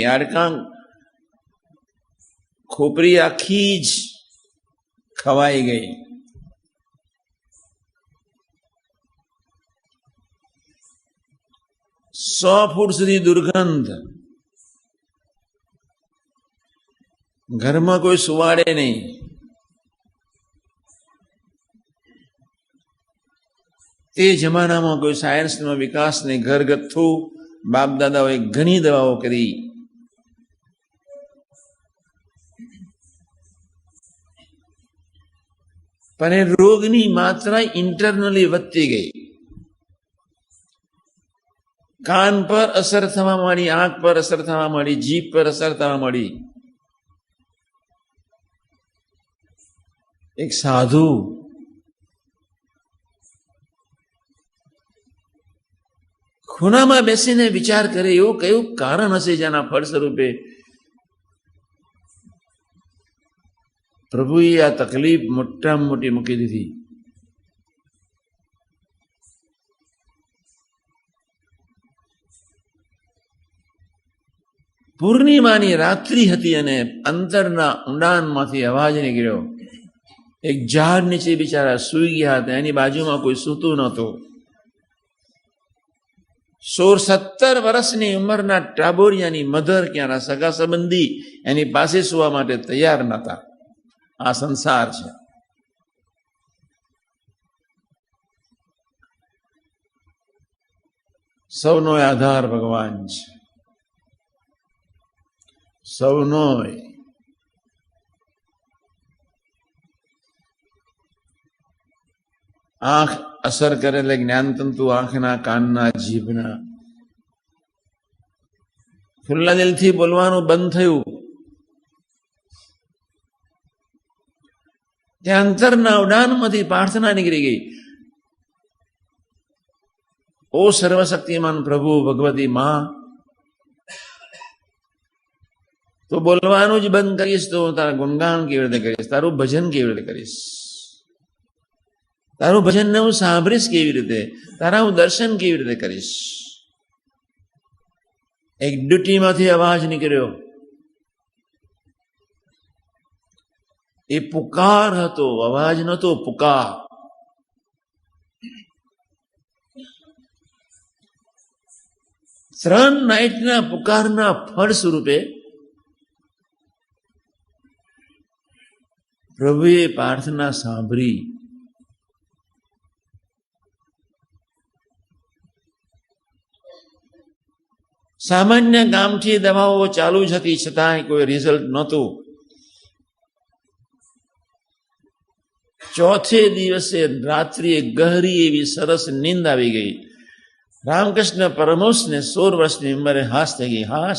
હાડકાં ખોપરી આખી જ ખવાઈ ગઈ સો ફૂટ સુધી દુર્ગંધ ઘરમાં કોઈ સુવાડે નહીં તે જમાનામાં કોઈ સાયન્સનો વિકાસ નહીં ઘરગથ્થુ બાપ દાદાઓએ ઘણી દવાઓ કરી પણ એ રોગની માત્રા ઇન્ટરનલી વધતી ગઈ. કાન પર અસર થવા માંડી, આંખ પર અસર થવા માંડી, જીભ પર અસર થવા માંડી. એક સાધુ ખૂણામાં બેસીને વિચાર કરે, એવું કયું કારણ હશે જેના ફળ સ્વરૂપે પ્રભુએ આ તકલીફ મોટામાં મોટી મૂકી દીધી. પૂર્ણિમાની રાત્રિ હતી અને અંતરના ઊંડાણમાંથી અવાજ નીકળ્યો. એક ઝાડ નીચે બિચારા સૂઈ ગયા હતા, એની બાજુમાં કોઈ સૂતું નહોતું. સોળ સત્તર વર્ષની ઉંમરના ટાબોરિયાની મધર ક્યાંના સગા સંબંધી એની પાસે સુવા માટે તૈયાર નહોતા. આ સંસાર છે. સૌનો આધાર ભગવાન છે. સૌનો આંખ અસર કરે એટલે જ્ઞાનતંતુ આંખના, કાનના, જીભના. ખુલ્લા દિલથી બોલવાનું બંધ થયું. ત્યાં અંતરના ઉડાનમાંથી પ્રાર્થના નીકળી ગઈ. ઓ સર્વશક્તિમાન પ્રભુ, ભગવતી માં, તો બોલવાનું જ બંધ કરીશ, તો તારા ગુણગાન કેવી રીતે કરીશ, તારું ભજન કેવી રીતે કરીશ? તારું ભજનને હું સાંભળીશ કેવી રીતે? તારા હું દર્શન કેવી રીતે કરીશ? એક ડ્યુટીમાંથી અવાજ નીકળ્યો. એ પુકાર હતો, અવાજ નતો પુકાર. ત્રણ નાઇટના પુકારના ફળ સ્વરૂપે પ્રભુએ પ્રાર્થના સાંભળી. સામાન્ય ગામઠી દવાઓ ચાલુ જ હતી, છતાંય કોઈ રિઝલ્ટ નહોતું. ચોથે દિવસે રાત્રિએ ગહરી એવી સરસ નીંદ આવી ગઈ. રામકૃષ્ણ પરમહંસને સોળ વર્ષની ઉંમરે હાસ થઈ ગઈ. હાશ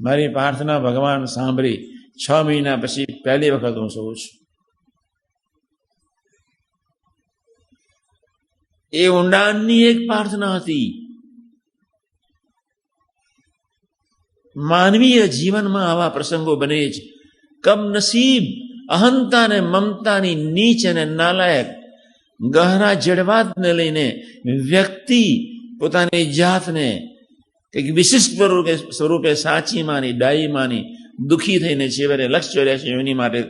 મારી પ્રાર્થના ભગવાન સાંભળી. છ મહિના પછી પહેલી વખત હું સૌ છું. એ ઊંડાણની એક પ્રાર્થના હતી. માનવીય જીવનમાં આવા પ્રસંગો બને જ કમનસીબ અહંતા અને મમતાની નીચ અને નાલાયક ગહરા જડવાતને લઈને વ્યક્તિ પોતાની જાતને કંઈક વિશિષ્ટ સ્વરૂપે સાચી માની, ડાઈ માની, દુઃખી થઈને છેવટે લક્ષ છે યોની માટે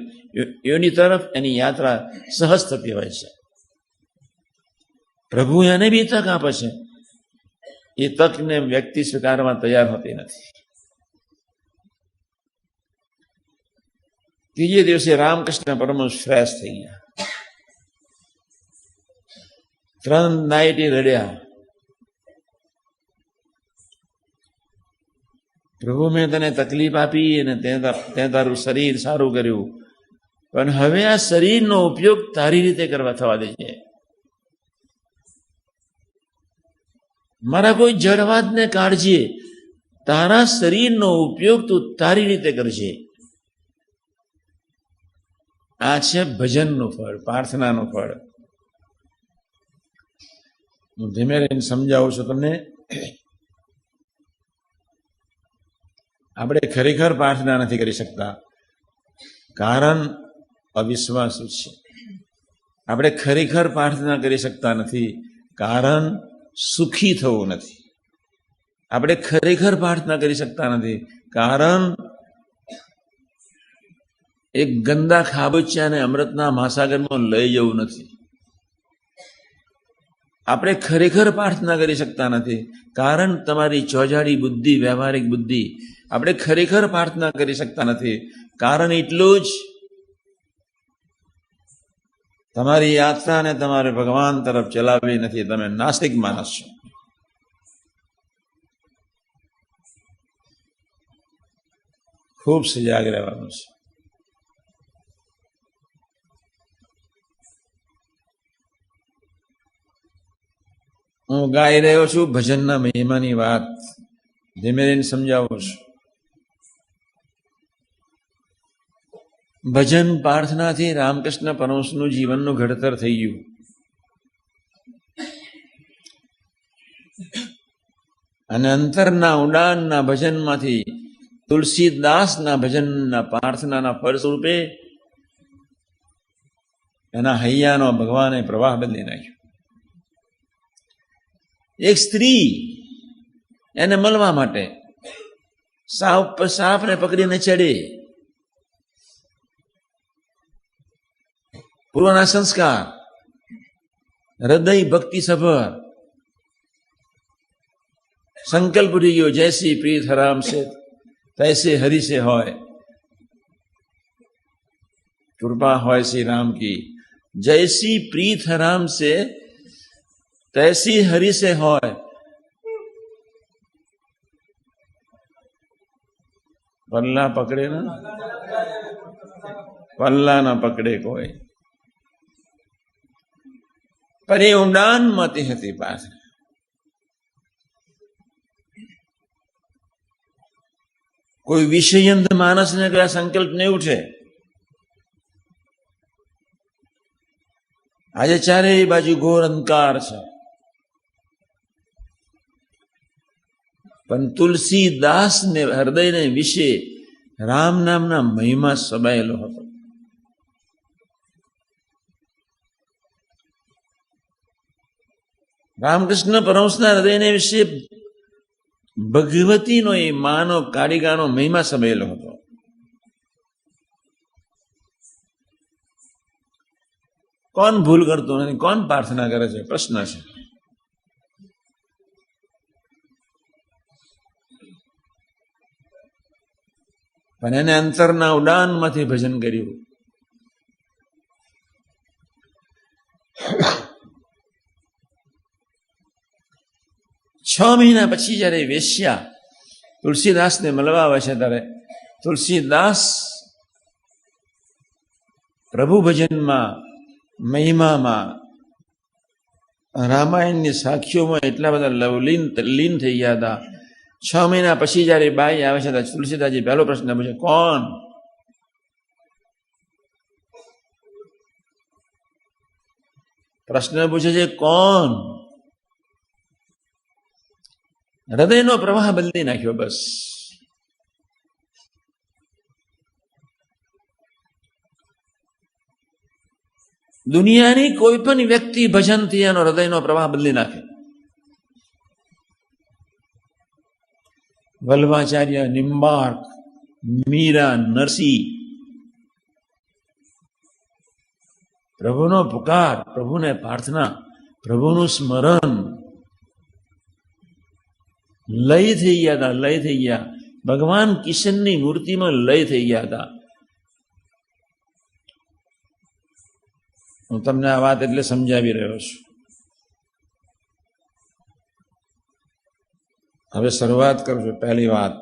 યોની તરફ એની યાત્રા સહજ થતી હોય છે. પ્રભુ એને બી તક આપે છે. એ તકને વ્યક્તિ સ્વીકારવા તૈયાર હોતી નથી. ત્રીજે દિવસે રામકૃષ્ણ પરમહંસ શ્રેષ્ઠ થઈ ગયા ત્રણ નાઇટ રડ્યા પ્રભુ મેં તને તકલીફ આપી અને તે તારું શરીર સારું કર્યું પણ હવે આ શરીરનો ઉપયોગ તારી રીતે કરવા થવા દે છે મારા કોઈ જડવાદને કાઢજે તારા શરીરનો ઉપયોગ તું તારી રીતે કરજે આ છે ભજનનું ફળ, પ્રાર્થનાનું ફળ. હું ધીમે રહીને સમજાવું છું તમને. આપણે ખરેખર પ્રાર્થના નથી કરી શકતા, કારણ અવિશ્વાસુ છે. આપણે ખરેખર પ્રાર્થના કરી શકતા નથી, કારણ સુખી થવું નથી. આપણે ખરેખર પ્રાર્થના કરી શકતા નથી, કારણ એક ગંદા ખાબોચિયાને અમૃતના મહાસાગરમાં લઈ જવું નથી. આપણે ખરેખર પ્રાર્થના કરી શકતા નથી. કારણ તમારી ચોજાડી બુદ્ધિ, વ્યવહારિક બુદ્ધિ, આપણે ખરેખર પ્રાર્થના કરી શકતા નથી. કારણ એટલું જ તમારી યાત્રાને તમારે ભગવાન તરફ ચલાવવી નથી. તમે નાસ્તિક માણસ છો. ખૂબ સજાગ રહેવાનું છે. હું ગાઈ રહ્યો છું ભજનના મહિમાની વાત. ધીમે ધીમે સમજાવું છું. ભજન પ્રાર્થનાથી રામકૃષ્ણ પરમસનું જીવનનું ઘડતર થઈ ગયું. અને અંતરના ઉડાનના ભજનમાંથી તુલસીદાસના ભજનના પ્રાર્થનાના ફળ સ્વરૂપે એના હૈયાનો ભગવાને પ્રવાહ બદલી નાખ્યો. એક સ્ત્રી એને મળવા માટે સાપ સાપને પકડીને ચડે. પૂર્વના સંસ્કાર, હૃદય ભક્તિ સભર. સંકલ્પ રહ્યો જયસી પ્રીત હરામ છે તૈસે હરી હોય. કૃપા હોય શ્રી રામ કી. જયસી પ્રીત હરામ છે तैसी हरि से હોય પલ્લા પકડે ના પલ્લા ના પકડે કોઈ પણ એ ઊંડાણમાંથી હતી પાછળ કોઈ વિષયંત માણસને કયા સંકલ્પ નહીં ઉઠે આજે ચારેય બાજુ ઘોર અંધકાર છે પણ તુલસીદાસને હૃદયને વિશે રામ નામના મહિમા સમાયેલો હતો. રામકૃષ્ણ પરમસના હૃદયને વિશે ભગવતીનો એ માનો કાળીગાનો મહિમા સમાયેલો હતો. કોણ ભૂલ કરતું નથી? કોણ પ્રાર્થના કરે છે? પ્રશ્ન છે. પણ એને અંતરના ઉડાનમાંથી ભજન કર્યું. છ મહિના પછી જ્યારે વેશ્યા તુલસીદાસને મળવા આવે છે ત્યારે તુલસીદાસ પ્રભુ ભજનમાં, મહિમામાં, રામાયણની સાખીઓમાં એટલા બધા લવલીન લીન થઈ ગયા હતા. છ મહિના પછી જ્યારે બાઈ આવે છે તુલસીદાસજી પહેલો પ્રશ્ન પૂછે, કોણ? પ્રશ્ન પૂછે છે, કોણ? હૃદયનો પ્રવાહ બદલી નાખ્યો, બસ. દુનિયાની કોઈ પણ વ્યક્તિ ભજનથી એનો હૃદયનો પ્રવાહ બદલી નાખે. વલ્ભાચાર્ય નિંબાર્ક, મીરા નરસિંહ. પ્રભુનો પુકાર, પ્રભુને પ્રાર્થના, પ્રભુનું સ્મરણ. લય થઈ ગયા હતા, લય થઈ ગયા. ભગવાન કિશનની મૂર્તિમાં લય થઈ ગયા હતા. હું તમને આ વાત એટલે સમજાવી રહ્યો છું. હવે શરૂઆત કરું છું. પહેલી વાત